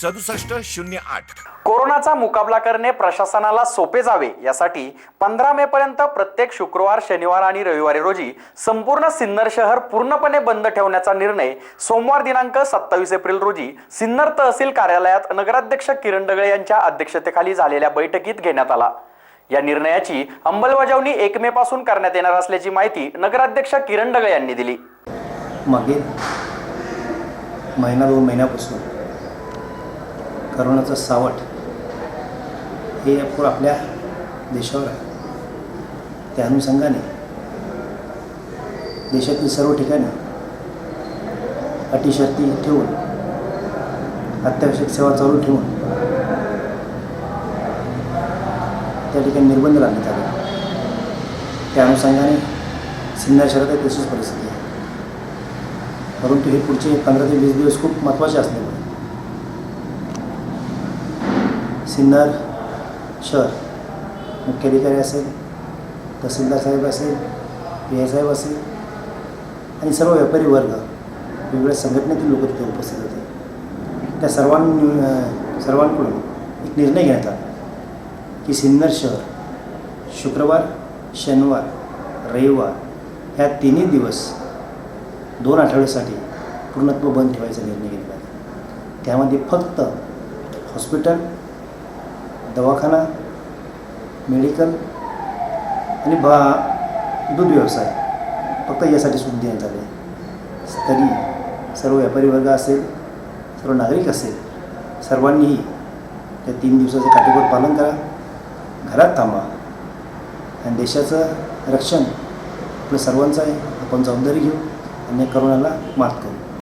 सदुसष्ट शून्य आठ. कोरोनाचा मुकाबला करणे प्रशासनाला सोपे जावे यासाठी पंधरा मे पर्यंत प्रत्येक शुक्रवार शनिवार आणि रविवारी रोजी संपूर्ण सिन्नर शहर पूर्णपणे बंद ठेवण्याचा निर्णय सोमवार दिनांक सत्तावीस एप्रिल रोजी सिन्नर तहसील कार्यालयात नगराध्यक्ष किरण डगळे यांच्या अध्यक्षतेखाली झालेल्या बैठकीत घेण्यात आला. या निर्णयाची अंमलबजावणी एक मे पासून करण्यात येणार असल्याची माहिती नगराध्यक्ष किरण डगळे यांनी दिली. मागील महिना दोन महिन्यापासून करोनाचं सावट हे पूर आपल्या देशावर आहे. त्या अनुषंगाने देशातील सर्व ठिकाणी अटीशर्ती ठेवून अत्यावश्यक सेवा चालू ठेवून त्या ठिकाणी निर्बंध लावण्यात आले. त्या अनुषंगाने सिन्नर शहरात तशीच परिस्थिती आहे. परंतु हे पुढचे पंधरा ते वीस दिवस खूप महत्त्वाचे असतात सिन्नर. शहर मुख्याधिकारी असेल तहसीलदार साहेब असेल पी आय साहेब असेल आणि सर्व व्यापारी वर्ग वेगवेगळ्या संघटनेतील लोक तिथे उपस्थित होते. त्या सर्वांनी सर्वांकडून एक निर्णय घेण्यात आला की सिन्नर शहर शुक्रवार शनिवार रविवार ह्या तिन्ही दिवस दोन आठवड्यासाठी पूर्णत्व बंद ठेवायचा निर्णय घेतला. त्यामध्ये फक्त हॉस्पिटल दवाखाना मेडिकल आणि बा दूध व्यवसाय. फक्त यासाठी सूट देण्यात आले आहे. तरी सर्व व्यापारी वर्ग असेल सर्व नागरिक असेल सर्वांनीही त्या तीन दिवसाचं काटेकोर पालन करा. घरात थांबा. आणि देशाचं रक्षण आपलं सर्वांचं आहे. आपण जबाबदारी घेऊ. आणि या करोनाला मात करू.